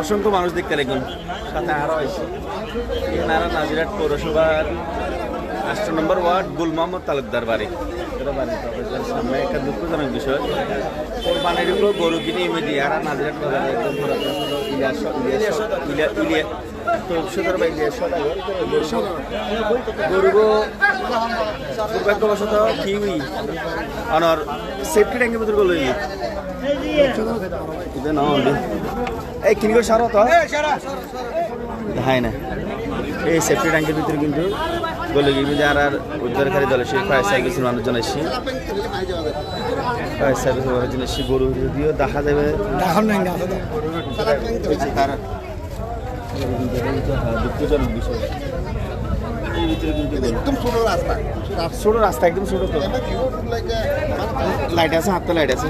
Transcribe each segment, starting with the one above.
অসংখ্য মানুষ দেখতে লাগবেন সাথে আরও আছে। এনারা নাজিরাট পৌরসভার আষ্ট নম্বর ওয়ার্ড গুল মোহাম্মদ তালুকদার বাড়ি। সামনে একটা দুঃখজনক বিষয়। কোরবানিরগুলো গরু কিনে এমে দিয়ে আর নাজিরাট দুর্ভাগ্যবশত কি হই অনর সেফটি ট্যাঙ্কের ভিতর গলো ಇದು ನಾವು এই কিনগো সারা তো হাই না এই সেফটি ট্যাঙ্কের ভিতরে কিন্তু বলে গিয়ে যে আর আর উদ্ধারকারী দল এসে ফায়ার সার্ভিসের মানুষজন এসে ফায়ার সার্ভিসের মানুষজন এসে গরু যদিও দেখা যাবে হয়েছে তারা দুঃখজনক বিষয় এই ভিতরে কিন্তু একদম ছোট রাস্তা ছোট রাস্তা একদম ছোট তো লাইট আছে হাতে লাইট আছে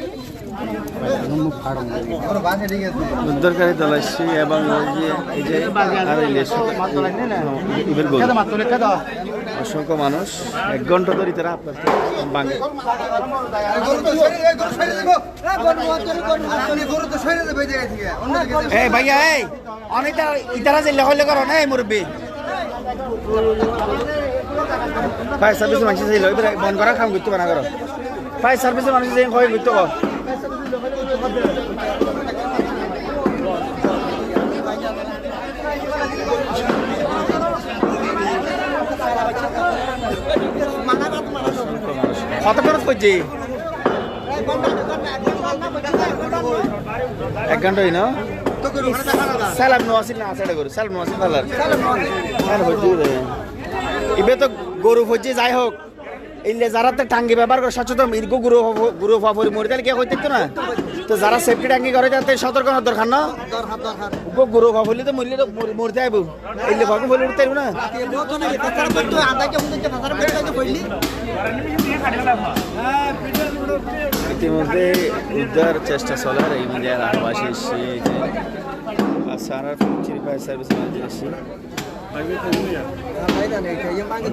উদ্ধারকারী দল এবং এই যে আর। অসংখ্য মানুষ এক ঘণ্টা ধরে তারা আপনার বাঙে এই ভাইয়া এই অনেক ইতারা জিল্লা হইলে করো না এই মুরব্বী। ফায়ার সার্ভিসের মানুষ বন্ধ করা খাম করতে না করো। ফায়ার সার্ভিসের মানুষ যে করতে কর কত খরচ করছি? এক ঘণ্টা না? গরু? ইবে তো গরু হচ্ছে যাই হোক। ইলে যারা তো টাঙ্গি ব্যবহার করে সচেতন ইরকো গুরু গুরু পরি মরে তাহলে কে হইতে না? তো যারা সেফটি টাঙ্গি করে তাতে সতর্ক হওয়ার দরকার না। গুরু হওয়া বলি তো মরলে তো মর- মরতে আইব ইলে ভাবে বলে উঠতে না। ইতিমধ্যে উদ্ধার চেষ্টা চলার এই মিডিয়ার আহ্বাসে এসে যে সারার চিরি ফায়ার সার্ভিস এসে।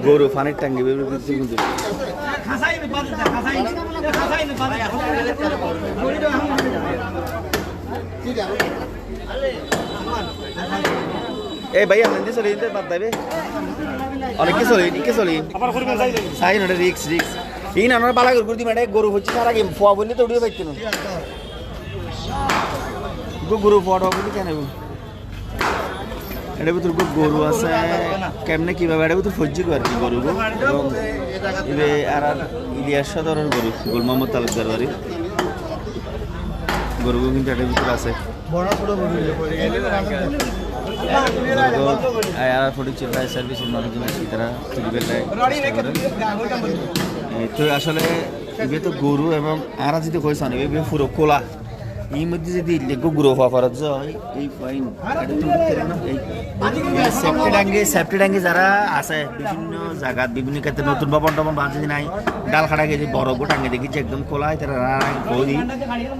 গরু, ফানির টাঙ্গি কিন্তু এই ভাই আপনি চলি বাদ দেবে অনেক চলি, কে চলি? সাই নটা রিক্স রিক্স এই না, আমরা বালা করে দিই মানে গরু হচ্ছে সারা গেম ফোয়া বললে তো উড়িয়ে পাইতো না গরু ফোয়া বলি কেন? এটা ভিতর খুব গরু আছে। কেমনে কীভাবে? এটা ভিতর ফজ্জি আর কি গরু এবং ইবে আর ইলিয়াস সদরের গরু গোল মোহাম্মদ তালুকদার বাড়ি। গরু কিন্তু এটার ভিতর আছে। তারা তো আসলে তো গরু এবং আর যদি কইস না পুরো কোলা। এই মধ্যে যদি লেগো গুরু হওয়া পারা যায় এই ফাইন সেফটি ডাঙ্গে সেফটি ডাঙ্গে যারা আছে বিভিন্ন জায়গাত বিভিন্ন ক্ষেত্রে নতুন ভবন টবন বাঁধে নাই ডাল খাটা গেছে বড় গো টাঙ্গে দেখি যে একদম খোলা তারা রাড়া করি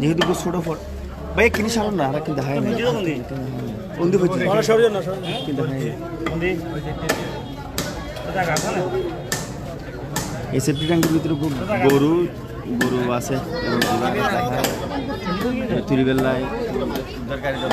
যেহেতু খুব ছোট ফট। ভাই কিনি সারুন না আর কিন্তু হাই না। বন্ধু হচ্ছে কিন্তু হাই এই সেফটি ট্যাঙ্কের ভিতরে গরু গরু আছে এবং তুরিবেলায় দরকারি দল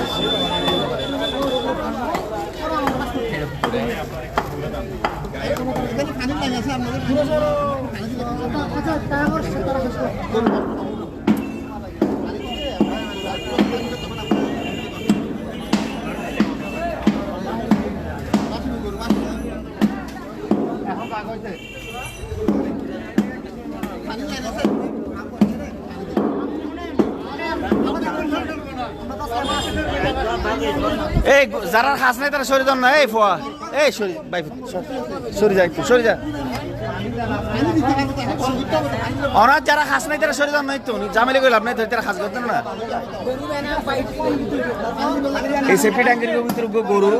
এই, যারা খাস নাই তারা সরে যান না। এই, ফোয়া। এই, সরি, বাই সরি যা একটু, সরি, যা। অনার যারা খাস নাই তারা সরি যান নাই তো। জামেলে গেলাম নাই তারা খাস করতেন না। এই সেফটি ট্যাঙ্কের ভিতরে গরু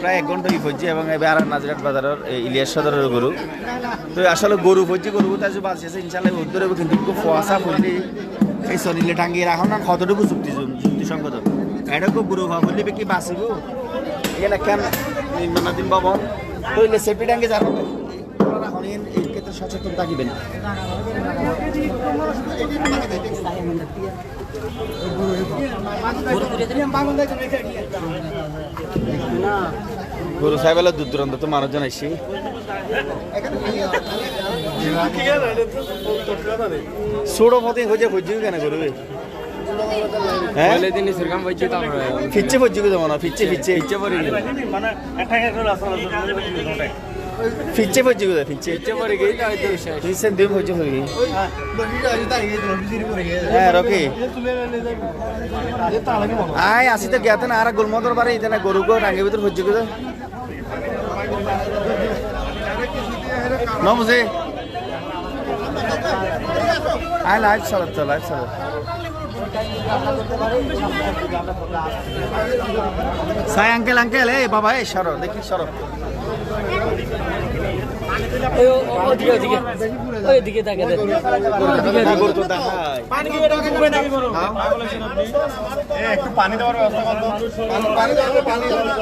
প্রায় এক ঘণ্টা হচ্ছে এবং এবার নাজিরাট বাজারের ইলিয়াস সদরের গরু। তো আসলে গরু হচ্ছে গরু তাই যে বাঁচছে ইনশাল্লাহ উত্তর হবে, কিন্তু ফোয়াশা ফুললি এই শরীরে টাঙ্গিয়ে রাখো না, কতটুকু যুক্তি যুক্তিসঙ্গত? এটা খুব বুড়ো হওয়া বললে কি বাঁচিব? এখানে কেন নির্মাণাধীন ভবন? তো এলে সেফটি ট্যাঙ্কে যাব এখন এই ক্ষেত্রে সচেতন থাকিবেন। গরু সাহেবেলা দূর দূরান্ত তো মানুষজন আসছি ছোটো পথে হয়ে হজ্জি কেন করবে ফিচ্ছে হজ্জি যাব না ফিচ্ছে ফিচ্ছে ইচ্ছে পড়ে গেল ফিচ্ছে হজ্জি কোথায় ফিচ্ছে গেই তাই তো শেষ। ফিচ্ছে দুই হজ্জি হয়ে গেছে। হ্যাঁ রকি। আয় আসি তো গেতেন আর গোলমদর বারে ইতেনা গরু গো টাঙ্গে ভিতর হজ্জি কোথায়? ন বুঝে? আয় লাইভ চালাত লাইভ চালাত সাই আঙ্কেল আঙ্কেল এই বাবা এই সরো দেখি সরো একটু পানি দেওয়ার ব্যবস্থা করতো পানি দেওয়ার পানি আছে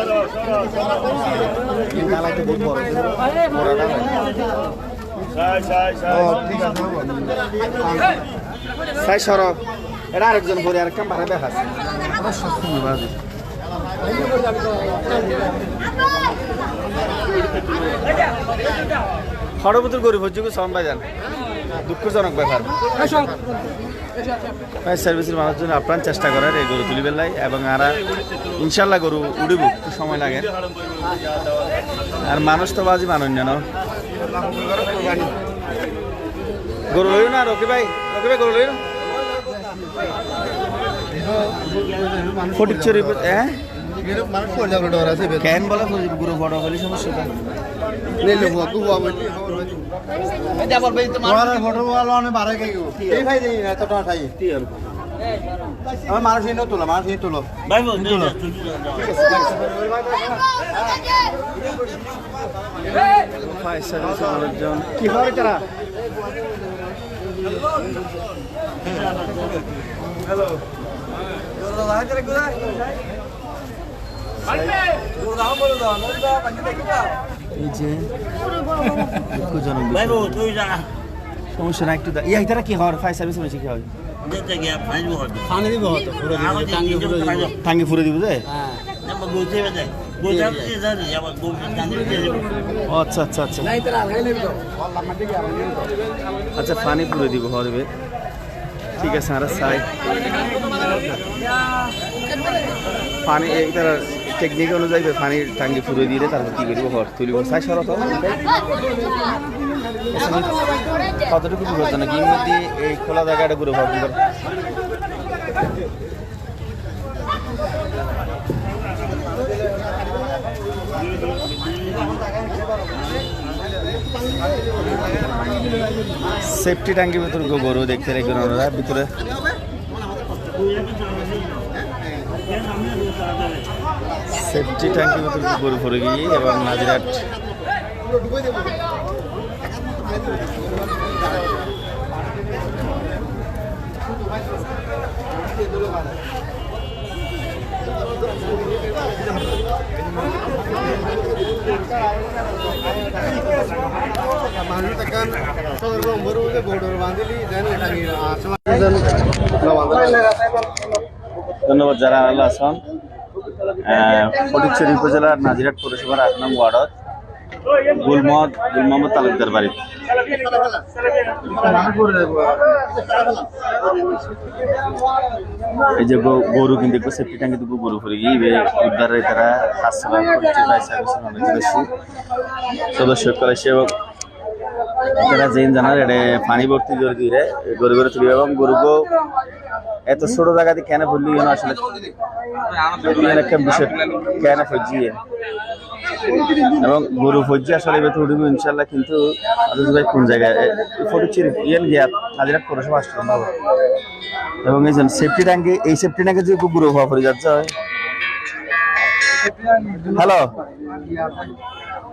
সাই সরো এটা আরেকজন পরে আরেকটা ভাড়া দেখাস খড়বুতুর গরিব হচ্ছে সম বাজান দুঃখজনক ব্যাপার। ফায়ার সার্ভিসের মানুষজন আপ্রাণ চেষ্টা করার এই গরু তুলি বেলায় এবং আরা ইনশাল্লাহ গরু উড়িব, একটু সময় লাগে। আর মানুষ তো বাজি মানন্য, ন? গরু লইও না, রকি ভাই? রকি ভাই, গরু লইও ফটিকচুরি হ্যাঁ আছে কেন গুরু বড় সমস্যা হুয়া হুয়া বলি বলা খাই আমার মানুষ নিয়ে তোলো মানুষ নিয়ে তোলো। তোলো। কি হয় তারা? এই যে দুঃখজনক। সমস্যা না একটু ইয়া তারা কি হয় ফায়ার সার্ভিস বেশি কি হয় টাঙ্গি ফুরে দিব। যে আচ্ছা আচ্ছা আচ্ছা। আচ্ছা পানি পুরে দিব হরবে ঠিক আছে আমরা চাই পানি তার টেকনিক অনুযায়ী পানির টাঙ্গি ফুরে দিয়ে তারপর কি করব ঘর তুলিব চাই সরত কতটুকু বিপদ নাকি মধ্যে এই খোলা জায়গাটা ঘুরে ভাবুন সেফটি ট্যাঙ্কির ভিতরে গরু দেখতে রেখে ওনারা ভিতরে। সেফটি ট্যাঙ্কির ভিতরে গরু পড়ে গিয়ে এবং নাজিরাট মানুষ তখন সদর বড় বোর্ডর বাঁধিলি দেন এটা আসলে ধন্যবাদ যারা আল্লাহ আসান ফটিকছড়ি উপজেলার নাজিরাট পৌরসভার আট নং ওয়ার্ডত গুলমদ গুল তালুকদার বাড়ি। এই যে গরু কিন্তু একটু সেফটি ট্যাঙ্কি দুপুর গরু ফুরে গিয়ে উদ্ধারে তারা বেশি সদস্য কলে সেবক তারা জেন জানার এটা পানি ভর্তি করে দিয়ে গরু গরু তুলি এবং গরুকে এত ছোট জায়গাতে কেন ফুললি আসলে? একটা কেন ফুজিয়ে এবং গরু ফজ্জি আসলে এবার উঠব ইনশাল্লাহ কিন্তু ভাই, কোন জায়গায়? ফটিচির ইয়েন গিয়া হাজিরাট পৌরসভা আসলাম বাবা এবং এই সেফটি ট্যাঙ্কে এই সেফটি ট্যাঙ্কে যে গরু হওয়া পড়ে যাচ্ছে হয়? হ্যালো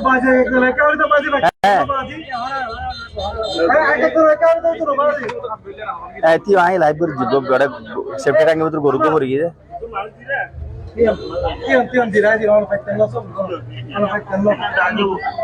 बाजे एक तो लेके और तो बाजे হ্যাঁ হ্যাঁ তুই আই লাইভ করে দিব গড়ে সেফটি ট্যাঙ্কের ভিতর গরু তো পড়ে গিয়ে Tiyan tiyan dira di orang fighting lo sob. Orang fighting lo. Eh eh baba क्या तो? ভাই তাহলে তুমি ভাই পানি দে ओए तुम्हारी संगरत है इतना का बैसा ना मिस्त्री तुंदा. बैसा बैसा. हाँ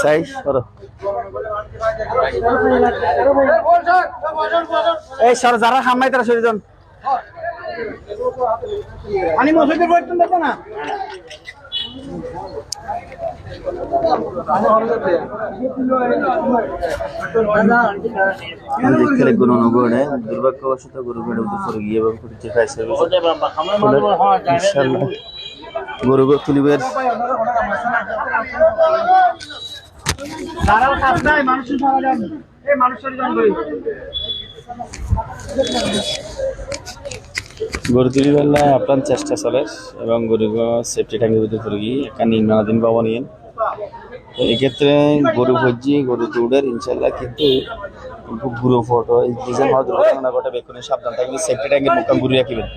সাইজ করো এই সর যারা সামলাই তারা সরে যান। আমি মসজিদের বইটা দেখো না। দুর্ভাগ্যবশত গরু বেড়ে উঠে গিয়ে এবং ফায়ার সার্ভিস ইনশাল্লাহ গরু কাজটাই মানুষের সারা এই মানুষের যান গরু তুলি বেলা আপ্রাণ চেষ্টা চলে এবং গরুগুলো সেফটি ট্যাঙ্কের ভিতরে তুলে গিয়ে একটা নির্মাণাধীন বাবা নিয়ে। এক্ষেত্রে গরু ভজি গরু তুলের ইনশাল্লাহ কিন্তু গুঁড়ো ফটো ডিজাইন দুর্ঘটনা ঘটে বেক্ষণে সাবধান থাকবে সেফটি ট্যাঙ্কের মুখটা ঘুরে রাখবেন।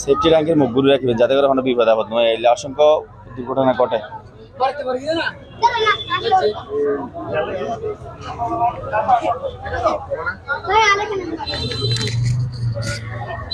সেফটি ট্যাঙ্কের মুখ ঘুরে রাখবেন যাতে করে কোনো বিপদ আপদ নয় এলে অসংখ্য দুর্ঘটনা ঘটে। না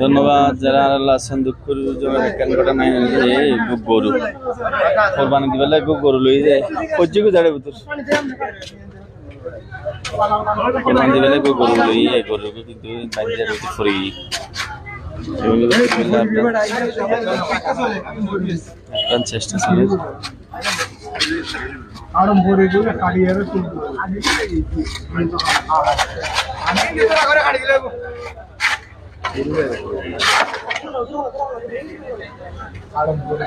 ধন্যবাদ, যারা আল্লাহ আছেন দুঃখের জন্য কেন ঘটনা নাই? গরু। কোরবানি দিবেলা গরু লই যায়। গো জাড়ে ভিতর কেন দিবেলা খুব গরু লই এই গরু কিন্তু বাইরে ভিতর ফরি আড়ম্বরে আড়ম্বরে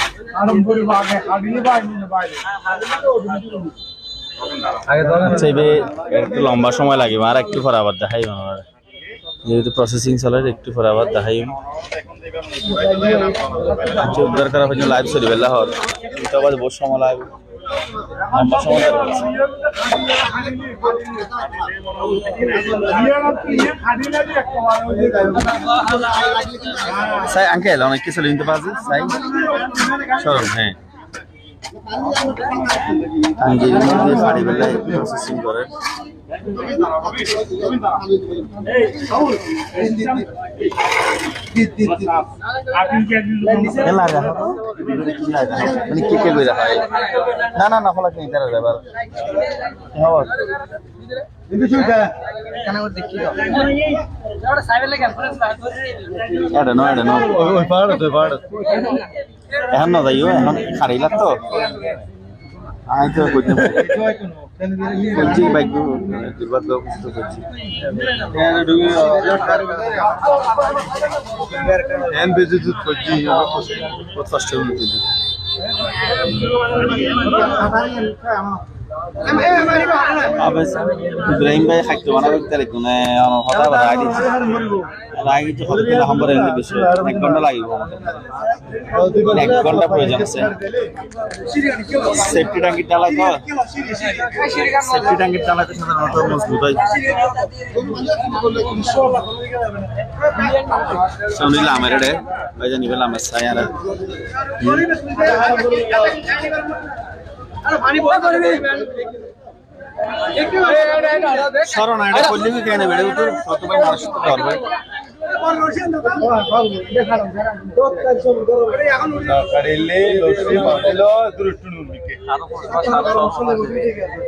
একটু লম্বা সময় লাগবে, আর একটু পরে আবার দেখাই আমার। যেহেতু প্রসেসিং চলে একটু পরে আবার দেখাই আচ্ছা উদ্ধার করা হয়েছে লাইভ বেলা হল আবার বহু সময় লাগবে। লম্বা সময় লাগবে। সাই আঙ্কেল অনেক কিছু নিতে পারছে সাই সরম হ্যাঁ আঙ্কেল বাড়ি বেলায় প্রসেসিং করে মানে কি কে কইরা হয় না না না ফলা কিনে তারা হ্যাঁ পাহাড় তো এখন না যাইও এখন খারাইলা তো তো কইতে বলছি বাইক দুর্ভাগ্য তো করছি এন বেজে দুধ করছি কষ্ট ইব্রাহিম ভাই খাদ্য বানাবে, তাহলে কোনে হতা বাড়া আইডি আগে যে হতে না, হাম্বার এনে এক ঘণ্টা লাগিব এক ঘণ্টা প্রয়োজন আছে। সেফটি ট্যাঙ্কি ডালা তো। সেফটি ট্যাঙ্কি ডালা তো সাধারণত মজবুত হয়। সনিল আমার রে ভাই জানি বলে আমার সায়ারা সরো না এটা করলে কি কেন? বেড়ে উঠে প্রথমে মানুষ তো ধরবে। কারিলে লসি পাতিল দুরুষ্টু নুনিকে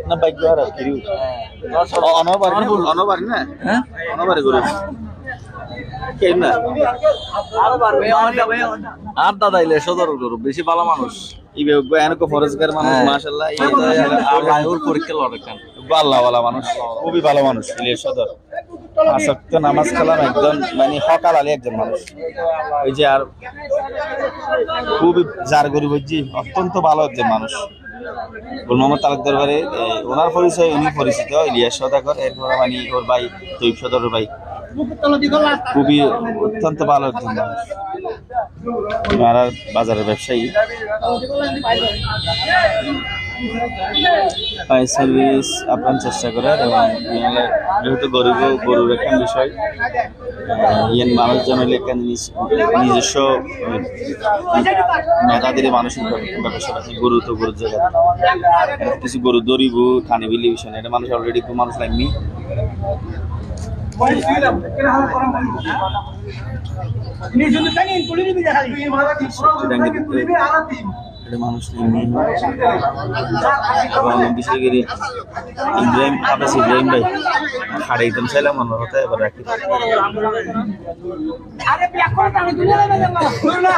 না বাইক আর কিরি অনবার অনবার না হ্যাঁ অনবার গুরু কেন না আর দাদা ইলে সদর বেশি ভালো মানুষ। ফরেজগার মানুষ মাশাআল্লাহ এই পরীক্ষা লড়ে কেন? মানুষ। খুবই ভালো মানুষ ইলিয়াস সদর। আসক্ত নামাজ কালাম একজন মানে হকাল আলী একজন মানুষ। ওই যে আর খুবই যার গরিব অত্যন্ত ভালো একজন মানুষ। গুল মোহাম্মদ তালুক দরবারে ওনার পরিচয়, উনি পরিচিত, ইলিয়াস সদাগর, এরপর মানে ওর ভাই তৈব সদর ভাই। খুবই অত্যন্ত ভালো একজন মানুষ। বাজারের ব্যবসায়ী। ফায়ার সার্ভিস আপ্রাণ চেষ্টা করে এবং যেহেতু গরিব গরুর একটা বিষয় ইয়ান মানুষজন হইলে একটা নিজ- নিজস্ব মেধাদের মানসিক ব্যবসা আছে গরু তো গরুর জায়গা। কিছু গরু দরিব খানে বিলি বিষয় এটা মানুষ অলরেডি খুব মানুষ লাগনি। এটা মানুষ এবং বিশেষ করে ইব্রাহিম আবাস ইব্রাহিম ভাই হাড়ে একদম চাইলাম মনে হতে এবার রাখি। লা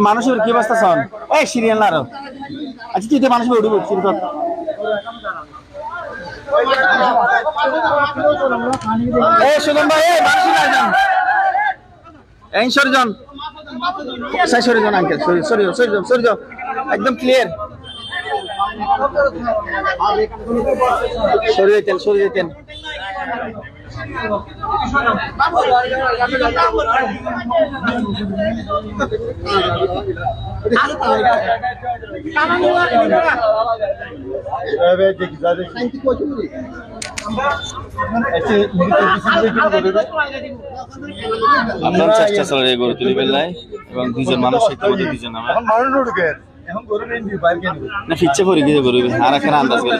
মানুষের কি অবস্থা শোন? এই সিরিয়াল না আরও। আচ্ছা তুই তো মানুষের উঠবো সিরিয়াল একদম ক্লিয়ার সরে যেতেন সরে যেতেন দেখি করে আপনার চেষ্টা চলে গরু তুলি বেলায় এবং দুজন মানুষ ইতিমধ্যে দুজন আমার না পড়ে গিয়ে গরু আর এখানে আন্দাজ করে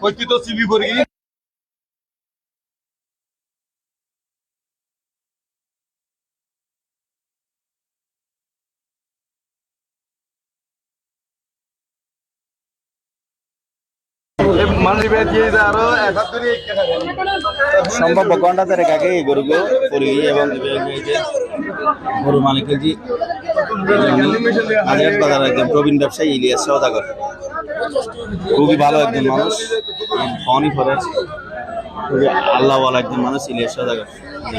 কইতি তো সিবি গিয়ে সম্ভব ঘণ্টা তারে কাকে এই গরুকে পরি এবং গরু মালিকের জি হাজার বাজার একজন প্রবীণ ব্যবসায়ী ইলিয়াস সৌদাগর খুবই ভালো একজন মানুষ ফোনই করে খুবই আল্লাহওয়ালা একজন মানুষ ইলিয়াস সৌদাগর জি।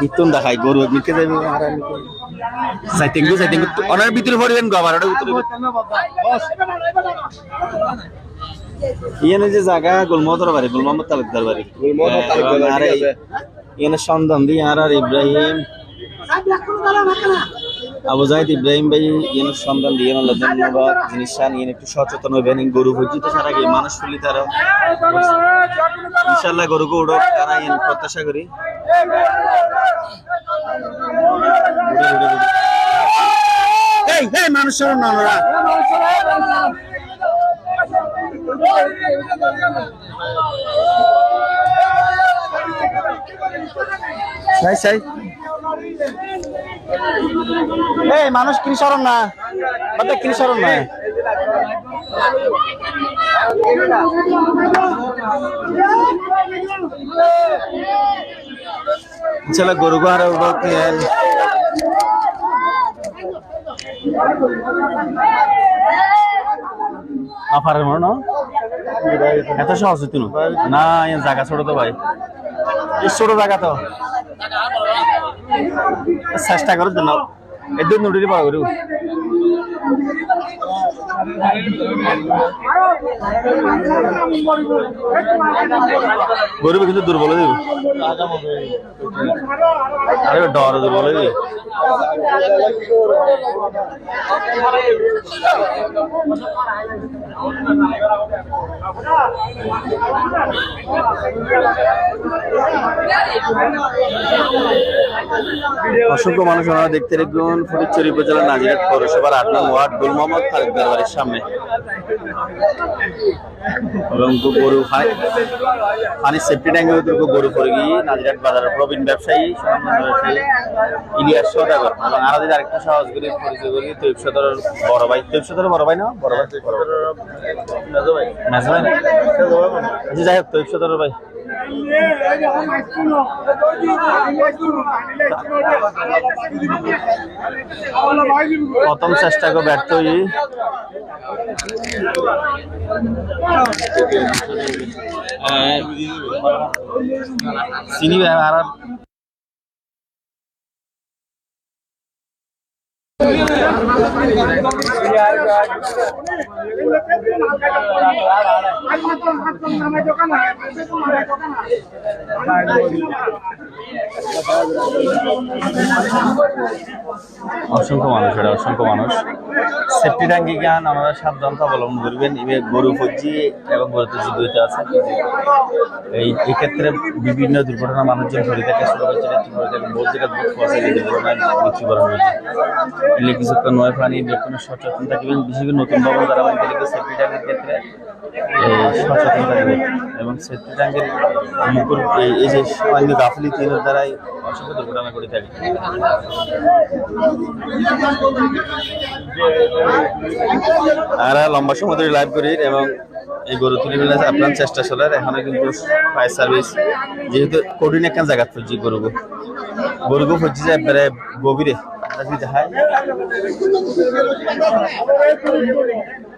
ইতুন দেখাই গরু মিকে যাবে আর সাইটিং গো সাইটিং অনার ভিতরে পড়বেন গো আবার ওটা উত্তরে ইয়ানে যে জায়গা গুলমদর বাড়ি গুলমামদ তালুকদার বাড়ি আর ইয়ানে সন্ধান দিয়ে আর আর ইব্রাহিম আবু জাহিদ ইব্রাহিম ভাই ইয়ানের সন্ধান দিয়ে আল্লাহ ধন্যবাদ। জিনিস শান ইয়ান একটু সচেতন হইবেন গরু ভজিত সারা গিয়ে মানুষ ফুলি তারা ইনশাল্লাহ গরুকে উড়ক তারা ইয়ান প্রত্যাশা করি। উড়ে উড়ে উড়ে। এই এই, মানুষ সরণ না। কিনি সরণ না। চলো গরু আর আফারের মনে না এত সহজ হইতো না? জায়গা ছোট তো ভাই। ছোট জায়গা তো। চেষ্টা করে দেন এদের নুড়ি পাওয়া করু গরিব কিন্তু দুর্বল হয়ে যাবে। আরে ডর দুর্বল হয়ে যাবে। অসংখ্য মানুষ ওনারা দেখতে দেখুন, ফটিকচুরি উপজেলা নাজিরাট পৌরসভার আট নং ওয়ার্ড গুল মোহাম্মদ খালেদ বাড়ির সামনে। এবং গরু খায়। পানি সেফটি ট্যাঙ্কের দুর্গ গরু পরে গিয়ে নাজিরাট বাজারের প্রবীণ ব্যবসায়ী ইলিয়াস সদাগর। এবং আরও যদি আরেকটা সাহস করি পরিচয় করি তৈব সদরের বড় ভাই। তৈব সদরের বড় ভাই না? বড় ভাই মেজো ভাই। মেজো ভাই আচ্ছা যাই হোক তৈব সদরের ভাই। প্রথম চেষ্টা করে ব্যর্থ হই চিনি আর অসংখ্য মানুষ এটা অসংখ্য মানুষ। সেফটি ট্যাঙ্কি জ্ঞান আমরা সাবধানতা অবলম্বন করবেন। গরু ফজি এবং গরুতে জীবিত আছে, এই এক্ষেত্রে বিভিন্ন দুর্ঘটনা মানুষজন ঘুরে থাকে ছোট বাচ্চারা বহু জায়গায় গেছে দুর্ঘটনায় মৃত্যুবরণ হয়েছে কিছুক্ষণ নয় প্রাণী ব্যক্তির সচেতন থাকবেন। বিশেষ করে নতুন ভবন যারা দ্বারা এগুলিকে সেফটি ট্যাঙ্কের ক্ষেত্রে সচেতন থাকবে এবং সেফটি ট্যাঙ্কের মুকুর এই- যে সামান্য গাফিলি তেলের দ্বারাই অসংখ্য দুর্ঘটনা ঘটে থাকে। আর লম্বা সময় ধরে লাইভ করি এবং এই গরু তুলে ফেলে আপনার চেষ্টা চলার। এখনও কিন্তু ফায়ার সার্ভিস যেহেতু কঠিন একটা জায়গা খুঁজছি গরুগো গরুগো খুঁজছি যে একবারে গভীরে। যদি দেখায়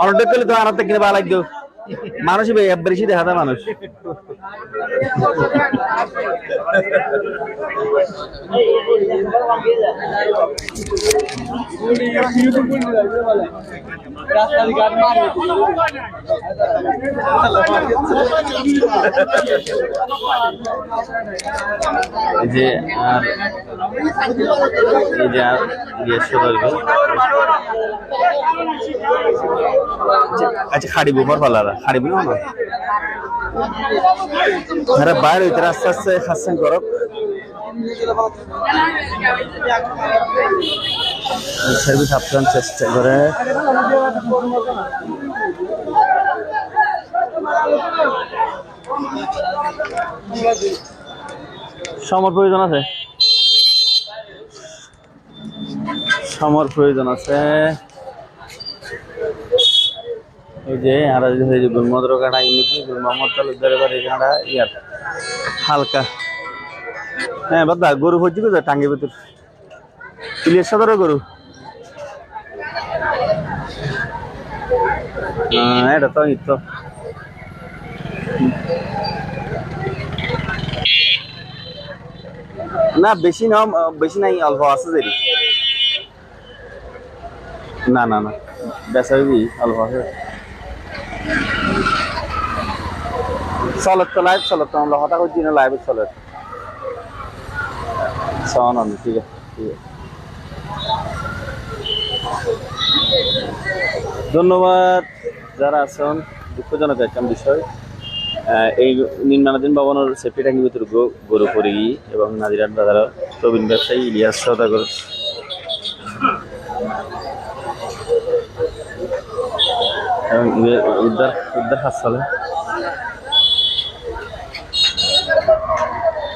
অনেক করলে তো আনাতে কিনে ভালো লাগতো মানুষ বেশি দেখা যায় মানুষ। যে আর এই যে আর ইয়ে আচ্ছা খাড়ি বুমার পালারা খাড়ি বুমার না? বাইরে আস্তে আস্তে খাচ্ছেন করক সার্ভিস আপনার চেষ্টা করে সমর প্রয়োজন আছে? সমর প্রয়োজন আছে। এই যে আর এই যে গুলমদ্র কাটা ইমিটি গুলমহম্মদ তালুকদারের বাড়ি কাটা হালকা। হ্যাঁ বাদা গরু হচ্ছে কোথায় টাঙ্গি ভিতর? ইলিশ সদরের গরু? হ্যাঁ এটা তো তো। না, বেশি না, বেশি নাই, অল্প আছে দেরি না না না বেসাবি অল্প আছে। চলত তো লাইভ চলত আমরা হঠাৎ করছি না লাইভে চলত। সমান আমি ঠিক আছে ধন্যবাদ, যারা আছেন, দুঃখজনক একটা বিষয়। এই নির্মাণাধীন ভবনের সেফটি ট্যাঙ্কির ভিতরে গরু গিয়ে এবং নাজিরাট বাজার প্রবীণ ব্যবসায়ী ইলিয়াস সদাগর এবং ইয়ে- উদ্ধার উদ্ধার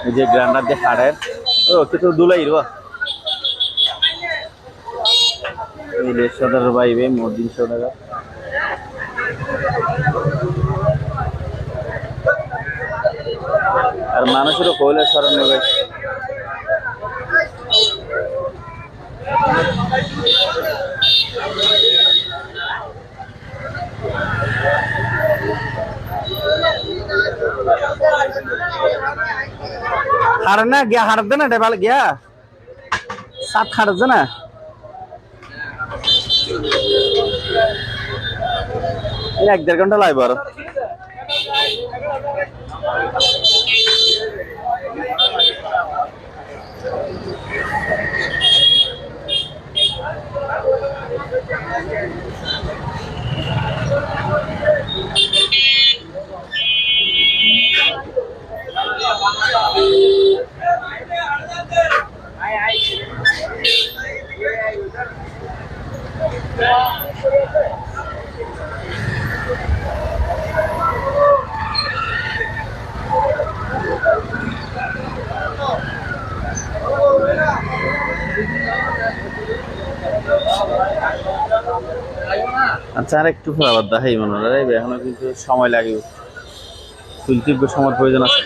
এই যে গ্রান্ডার যে হাড়ের ও কিছু দুলাই রো ইলিয়াস সদাগর বাইবে মর্দিন সদাগর আর মানুষেরও কয়লা স্মরণ নেবে হার না গিয়া হার দে না, ডেবাল গিয়া? সাত হার দে না এক দেড় ঘণ্টা লাগবে আরও। আচ্ছা আর একটু আবার দেখাই মনে হয় এখনও কিন্তু সময় লাগে তুলতে সময় প্রয়োজন আছে।